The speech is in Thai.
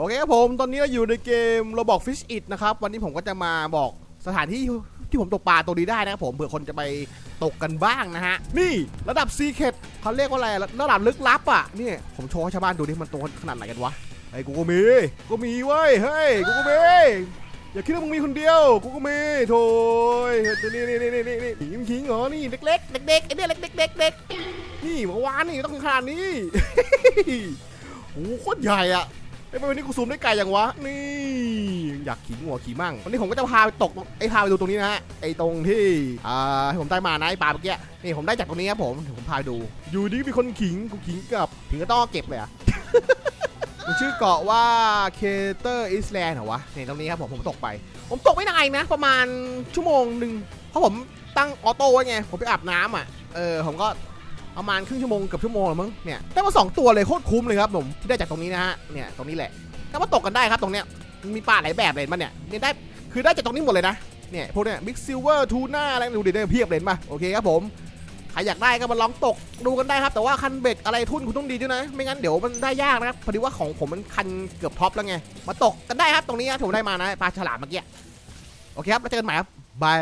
โอเคครับผม ตอนนี้เราอยู่ในเกม Roblox Fish It นะครับ วันนี้ผมก็จะมาบอกสถานที่ที่ผมตกปลาตัวนี้ได้นะครับผมเผื่อคนจะไปตกกันบ้างนะฮะ นี่ระดับ Secret เขาเรียกว่าอะไร ระดับลึกลับอะ นี่ ผมโชว์ให้ชาวบ้านดูดิมันตัวขนาดไหนกันวะไอ้กูก็มี กูมีเว้ย เฮ้ย กูก็มี อย่าคิดว่ามึงมีคนเดียว กูก็มีโถยนี่นี่นี่นี่นี่นี่ขิงขิงเหรอ นี่เล็กๆเด็กๆไอ้เนี่ยเล็กๆเด็กๆเด็กนี่เมื่อวานนี่ต้องขนาดนี้โอ้โหโคตรใหญ่อะ ไอ้ยวันนี้กูซูมได้ไกลอย่างวะ นี่ อยากขี่หัวขี่มั่ง วันนี้ผมก็จะพาไปตกไอ้พาไปดูตรงนี้นะฮะ ไอ้ตรงที่ อ่าให้ผมได้มานะไอ้ปลาเมื่อกี้ นี่ผมได้จากตรงนี้ครับผมเดี๋ยวผมพาไปดู อยู่ดีก็มีคนขิง กูขิงกลับถึงก็ต้องเอาเก็บเลยอะมันชื่อเกาะว่าเคเตอร์อิสแลนด์เหรอวะนี่ตรงนี้ครับผมผมตกไป ผมตกไม่นานนะ ประมาณชั่วโมงหนึ่งเพราะผมตั้งออโต้ไว้ไง ผมไปอาบน้ำอะ เออผมก็ ประมาณครึ่งชั่วโมงเกือบชั่วโมงแล้วมั้งเนี่ยได้มาสองตัวเลยโคตรคุ้มเลยครับผมที่ได้จากตรงนี้นะฮะเนี่ยตรงนี้แหละก็มาตกกันได้ครับตรงเนี้ยมีปลาหลายแบบเลยมันเนี่ยเนี่ยได้คือได้จากตรงนี้หมดเลยนะเนี่ยพวกเนี้ยบิ๊กซิลเวอร์ทูน่าอะไรดูดิได้เพียบเลยมาโอเคครับผมใครอยากได้ก็มาลองตกดูกันได้ครับ แต่ว่าคันเบ็ดอะไรทุนคุณต้องดีด้วยนะ ไม่งั้นเดี๋ยวมันได้ยากนะครับพอดีว่าของผมมันคันเกือบท็อปแล้วไงมาตกกันได้ครับตรงนี้นะผมได้มานะปลาฉลามเมื่อกี้โอเคครับแล้วเจอกันใหม่ครับบาย